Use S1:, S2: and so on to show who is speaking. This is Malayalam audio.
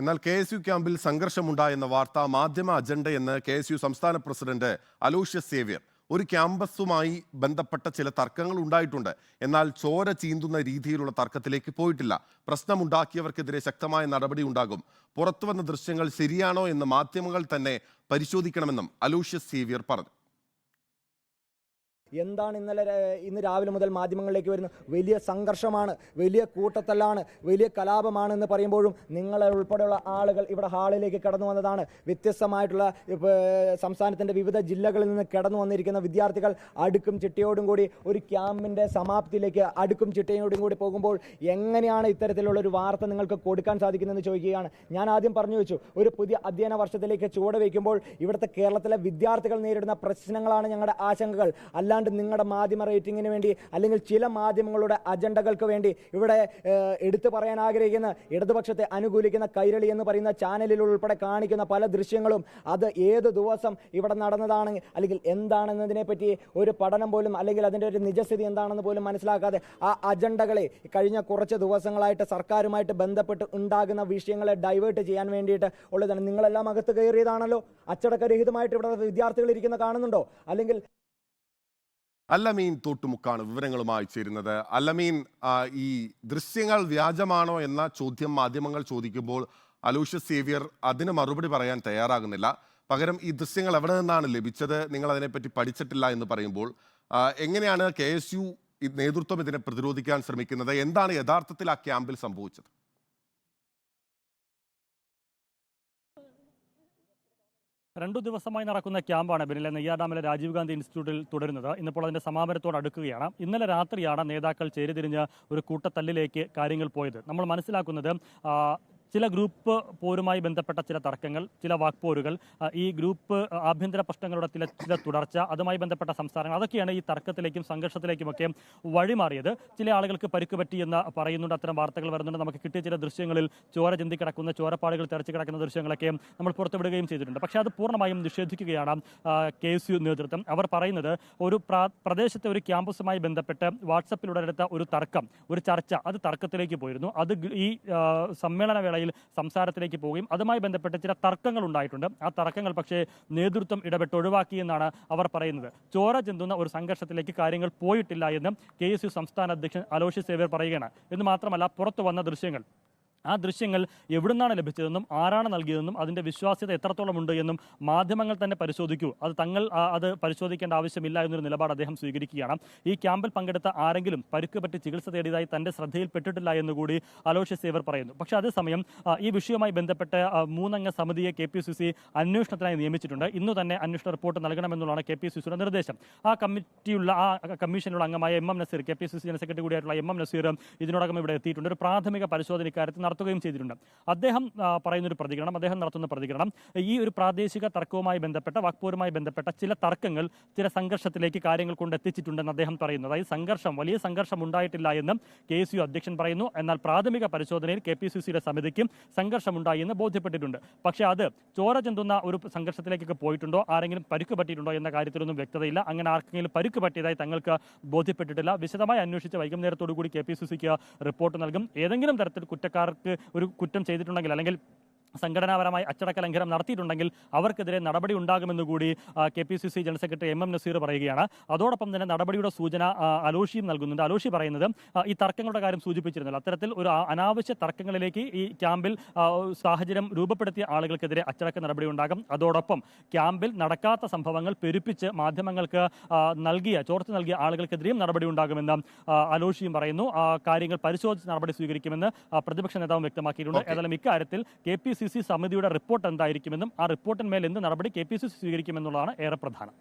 S1: എന്നാൽ കെ എസ് യു ക്യാമ്പിൽ സംഘർഷമുണ്ടായെന്ന വാർത്ത മാധ്യമ അജണ്ടയെന്ന് കെ എസ് യു സംസ്ഥാന പ്രസിഡന്റ് അലൂഷ്യസ് സേവ്യർ. ഒരു ക്യാമ്പസുമായി ബന്ധപ്പെട്ട ചില തർക്കങ്ങൾ ഉണ്ടായിട്ടുണ്ട്. എന്നാൽ ചോര ചീന്തുന്ന രീതിയിലുള്ള തർക്കത്തിലേക്ക് പോയിട്ടില്ല. പ്രശ്നമുണ്ടാക്കിയവർക്കെതിരെ ശക്തമായ നടപടി ഉണ്ടാകും. പുറത്തുവന്ന ദൃശ്യങ്ങൾ ശരിയാണോ എന്ന് മാധ്യമങ്ങൾ തന്നെ പരിശോധിക്കണമെന്നും അലൂഷ്യസ് സേവ്യർ പറഞ്ഞു.
S2: എന്താണ് ഇന്നലെ ഇന്ന് രാവിലെ മുതൽ മാധ്യമങ്ങളിലേക്ക് വരുന്നത്? വലിയ സംഘർഷമാണ് വലിയ കൂട്ടത്തല്ലാണ് വലിയ കലാപമാണ് എന്ന് പറയുമ്പോഴും നിങ്ങളെ ഉൾപ്പെടെയുള്ള ആളുകൾ ഇവിടെ ഹാളിലേക്ക് കടന്നു വന്നതാണ്. വ്യത്യസ്തമായിട്ടുള്ള സംസ്ഥാനത്തിന്റെ വിവിധ ജില്ലകളിൽ നിന്ന് കടന്നു വന്നിരിക്കുന്ന വിദ്യാർത്ഥികൾ അടുക്കും ചിട്ടയോടും കൂടി ഒരു ക്യാമ്പിന്റെ സമാപ്തിയിലേക്ക് അടുക്കും ചിട്ടയോടും കൂടി പോകുമ്പോൾ എങ്ങനെയാണ് ഇത്തരത്തിലുള്ള ഒരു വാർത്ത നിങ്ങൾക്ക് കൊടുക്കാൻ സാധിക്കുന്നതെന്ന് ചോദിക്കുകയാണ്. ഞാൻ ആദ്യം പറഞ്ഞു വെച്ചു ഒരു പുതിയ അധ്യയന വർഷത്തിലേക്ക് ചുവട് വയ്ക്കുമ്പോൾ ഇവിടുത്തെ കേരളത്തിലെ വിദ്യാർത്ഥികൾ നേരിടുന്ന പ്രശ്നങ്ങളാണ് ഞങ്ങളുടെ ആശങ്കകൾ. അല്ലാണ്ട് നിങ്ങളുടെ മാധ്യമ റേറ്റിങ്ങിന് വേണ്ടി അല്ലെങ്കിൽ ചില മാധ്യമങ്ങളുടെ അജണ്ടകൾക്ക് വേണ്ടി ഇവിടെ എടുത്തു പറയാൻ ആഗ്രഹിക്കുന്ന ഇടതുപക്ഷത്തെ അനുകൂലിക്കുന്ന കൈരളി എന്ന് പറയുന്ന ചാനലിൽ ഉൾപ്പെടെ കാണിക്കുന്ന പല ദൃശ്യങ്ങളും അത് ഏത് ദിവസം ഇവിടെ നടന്നതാണ് അല്ലെങ്കിൽ എന്താണെന്നതിനെ പറ്റി ഒരു പഠനം പോലും അല്ലെങ്കിൽ അതിന്റെ ഒരു നിജസ്ഥിതി എന്താണെന്ന് പോലും മനസ്സിലാക്കാതെ ആ അജണ്ടകളെ കഴിഞ്ഞ കുറച്ച് ദിവസങ്ങളായിട്ട് സർക്കാരുമായിട്ട് ബന്ധപ്പെട്ട് ഉണ്ടാകുന്ന വിഷയങ്ങളെ ഡൈവേർട്ട് ചെയ്യാൻ വേണ്ടിയിട്ട് ഉള്ളതാണ്. നിങ്ങളെല്ലാം അകത്ത് കയറിയതാണല്ലോ? അച്ചടക്കരഹിതമായിട്ട് ഇവിടെ വിദ്യാർത്ഥികൾ ഇരിക്കുന്ന കാണുന്നുണ്ടോ? അല്ലെങ്കിൽ
S1: അല്ലമീൻ തോട്ടുമുക്കാണ് വിവരങ്ങളുമായി ചേരുന്നത്. അല്ലമീൻ ഈ ദൃശ്യങ്ങൾ വ്യാജമാണോ എന്ന ചോദ്യം മാധ്യമങ്ങൾ ചോദിക്കുമ്പോൾ അലൂഷ്യസ് സേവിയർ അതിന് മറുപടി പറയാൻ തയ്യാറാകുന്നില്ല. പകരം ഈ ദൃശ്യങ്ങൾ എവിടെ നിന്നാണ് ലഭിച്ചത്? നിങ്ങൾ അതിനെപ്പറ്റി പഠിച്ചിട്ടില്ല എന്ന് പറയുമ്പോൾ എങ്ങനെയാണ് കെ എസ് യു നേതൃത്വം ഇതിനെ പ്രതിരോധിക്കാൻ ശ്രമിക്കുന്നത്? എന്താണ് യഥാർത്ഥത്തിൽ ആ ക്യാമ്പിൽ സംഭവിച്ചത്?
S3: രണ്ടു ദിവസമായി നടക്കുന്ന ക്യാമ്പാണ് ബെനിലെ നെയ്യാഡാമിലെ രാജീവ് ഗാന്ധി ഇൻസ്റ്റിറ്റ്യൂട്ടിൽ തുടരുന്നത്. ഇന്നിപ്പോൾ അതിന്റെ സമാപനത്തോട് അടുക്കുകയാണ്. ഇന്നലെ രാത്രിയാണ് നേതാക്കൾ ചേരിതിരിഞ്ഞ് ഒരു കൂട്ടത്തല്ലിലേക്ക് കാര്യങ്ങൾ പോയത്. നമ്മൾ മനസ്സിലാക്കുന്നത് ചില ഗ്രൂപ്പ് പോരുമായി ബന്ധപ്പെട്ട ചില തർക്കങ്ങൾ ചില വാക്പോരുകൾ ഈ ഗ്രൂപ്പ് ആഭ്യന്തര പ്രശ്നങ്ങളുടെ ചില ചില തുടർച്ച അതുമായി ബന്ധപ്പെട്ട സംസ്ഥാനങ്ങൾ അതൊക്കെയാണ് ഈ തർക്കത്തിലേക്കും സംഘർഷത്തിലേക്കുമൊക്കെ വഴിമാറിയത്. ചില ആളുകൾക്ക് പരിക്ക് പറ്റിയെന്ന് പറയുന്നുണ്ട് അത്തരം വാർത്തകൾ വരുന്നുണ്ട്. നമുക്ക് കിട്ടിയ ചില ദൃശ്യങ്ങളിൽ ചോര ചിന്തി കിടക്കുന്ന ചോരപ്പാടുകൾ തെരച്ചു കിടക്കുന്ന ദൃശ്യങ്ങളൊക്കെ നമ്മൾ പുറത്തുവിടുകയും ചെയ്തിട്ടുണ്ട്. പക്ഷേ അത് പൂർണമായും നിഷേധിക്കുകയാണ് കെ എസ് യു നേതൃത്വം. അവർ പറയുന്നത് ഒരു പ്രദേശത്തെ ഒരു ക്യാമ്പസുമായി ബന്ധപ്പെട്ട് വാട്സപ്പിലൂടെ എടുത്ത ഒരു തർക്കം ഒരു ചർച്ച അത് തർക്കത്തിലേക്ക് പോയിരുന്നു. അത് ഈ ആ, സമ്മേളന സംസാരത്തിലേക്ക് പോവുകയും അതുമായി ബന്ധപ്പെട്ട് ചില തർക്കങ്ങൾ ഉണ്ടായിട്ടുണ്ട്. ആ തർക്കങ്ങൾ പക്ഷേ നേതൃത്വം ഇടപെട്ട് ഒഴിവാക്കിയെന്നാണ് അവർ പറയുന്നത്. ചോര ചിന്തുന്ന ഒരു സംഘർഷത്തിലേക്ക് കാര്യങ്ങൾ പോയിട്ടില്ല എന്ന് കെ സംസ്ഥാന അധ്യക്ഷൻ അലോഷി സേവ്യർ പറയുകയാണ്. എന്ന് മാത്രമല്ല പുറത്തു വന്ന ദൃശ്യങ്ങൾ. ആ ദൃശ്യങ്ങൾ എവിടുന്നാണ് ലഭിച്ചതെന്നും ആരാണ് നൽകിയതെന്നും അതിന്റെ വിശ്വാസ്യത എത്രത്തോളം ഉണ്ട് എന്നും മാധ്യമങ്ങൾ തന്നെ പരിശോധിക്കൂ. അത് തങ്ങൾ അത് പരിശോധിക്കേണ്ട ആവശ്യമില്ല എന്നൊരു നിലപാട് അദ്ദേഹം സ്വീകരിക്കുകയാണ്. ഈ ക്യാമ്പിൽ പങ്കെടുത്ത ആരെങ്കിലും പരുക്ക് പറ്റി ചികിത്സ തേടിയതായി തന്റെ ശ്രദ്ധയിൽപ്പെട്ടിട്ടില്ല എന്നുകൂടി അലോഷ്യസ് സേവർ പറയുന്നു. പക്ഷേ അതേസമയം ഈ വിഷയവുമായി ബന്ധപ്പെട്ട് മൂന്നംഗ സമിതിയെ കെ പി സി സി അന്വേഷണത്തിനായി നിയമിച്ചിട്ടുണ്ട്. ഇന്ന് തന്നെ അന്വേഷണ റിപ്പോർട്ട് നൽകണമെന്നുള്ളതാണ് കെ പി സി സിയുടെ നിർദ്ദേശം. ആ കമ്മിറ്റിയുള്ള ആ കമ്മീഷനുള്ള അംഗമായ M M Naseer K P C C general secretary കൂടിയായിട്ടുള്ള M M Naseer ഇതിനോടകം ഇവിടെ എത്തിയിട്ടുണ്ട്. ഒരു പ്രാഥമിക പരിശോധന ഇക്കാര്യത്തിൽ നടത്തുകയും ചെയ്തിട്ടുണ്ട്. അദ്ദേഹം പറയുന്ന പറയുന്നൊരു പ്രതികരണം അദ്ദേഹം നടത്തുന്ന പ്രതികരണം ഈ ഒരു പ്രാദേശിക തർക്കവുമായി ബന്ധപ്പെട്ട വാക്പൂരുമായി ബന്ധപ്പെട്ട ചില തർക്കങ്ങൾ ചില സംഘർഷത്തിലേക്ക് കാര്യങ്ങൾ കൊണ്ട് എത്തിച്ചിട്ടുണ്ടെന്ന് അദ്ദേഹം പറയുന്നു. അതായത് സംഘർഷം വലിയ സംഘർഷം ഉണ്ടായിട്ടില്ല എന്നും കെ എസ് യു അധ്യക്ഷൻ പറയുന്നു. എന്നാൽ പ്രാഥമിക പരിശോധനയിൽ കെ പി സി സിയുടെ സമിതിക്കും എന്ന് ബോധ്യപ്പെട്ടിട്ടുണ്ട്. പക്ഷേ അത് ചോര ചെന്തുന്ന ഒരു സംഘർഷത്തിലേക്കൊക്കെ പോയിട്ടുണ്ടോ? ആരെങ്കിലും പരുക്ക് പറ്റിയിട്ടുണ്ടോ എന്ന കാര്യത്തിലൊന്നും വ്യക്തതയില്ല. അങ്ങനെ ആർക്കെങ്കിലും പരുക്ക് പറ്റിയതായി തങ്ങൾക്ക് ബോധ്യപ്പെട്ടിട്ടില്ല. വിശദമായി അന്വേഷിച്ച് വൈകുന്നേരത്തോടു കൂടി കെ പി സി സിക്ക് റിപ്പോർട്ട് നൽകും. ഏതെങ്കിലും തരത്തിൽ കുറ്റക്കാർക്ക് ഒരു കുറ്റം ചെയ്തിട്ടുണ്ടെങ്കിൽ അല്ലെങ്കിൽ സംഘടനാപരമായി അച്ചടക്ക ലംഘനം നടത്തിയിട്ടുണ്ടെങ്കിൽ അവർക്കെതിരെ നടപടി ഉണ്ടാകുമെന്ന് കൂടി K P C C general secretary M M Naseer പറയുകയാണ്. അതോടൊപ്പം തന്നെ നടപടിയുടെ സൂചന അലോഷിയും നൽകുന്നുണ്ട്. അലോഷി പറയുന്നത് ഈ തർക്കങ്ങളുടെ കാര്യം സൂചിപ്പിച്ചിരുന്നല്ലോ. അത്തരത്തിൽ ഒരു അനാവശ്യ തർക്കങ്ങളിലേക്ക് ഈ ക്യാമ്പിൽ സാഹചര്യം രൂപപ്പെടുത്തിയ ആളുകൾക്കെതിരെ അച്ചടക്ക നടപടി ഉണ്ടാകും. അതോടൊപ്പം ക്യാമ്പിൽ നടക്കാത്ത സംഭവങ്ങൾ പെരുപ്പിച്ച് മാധ്യമങ്ങൾക്ക് നൽകിയ ചോർച്ച നൽകിയ ആളുകൾക്കെതിരെയും നടപടി ഉണ്ടാകുമെന്ന് അലോഷിയും പറയുന്നു. കാര്യങ്ങൾ പരിശോധിച്ച് നടപടി സ്വീകരിക്കുമെന്ന് പ്രതിപക്ഷ നേതാവും വ്യക്തമാക്കിയിട്ടുണ്ട്. ഏതായാലും ഇക്കാര്യത്തിൽ കെ പി സി സമിതിയുടെ റിപ്പോർട്ട് എന്തായിരിക്കുമെന്നും ആ റിപ്പോർട്ടിന്മേൽ എന്ത് നടപടി കെ പി സി സി സ്വീകരിക്കുമെന്നുള്ളതാണ് ഏറെ പ്രധാനം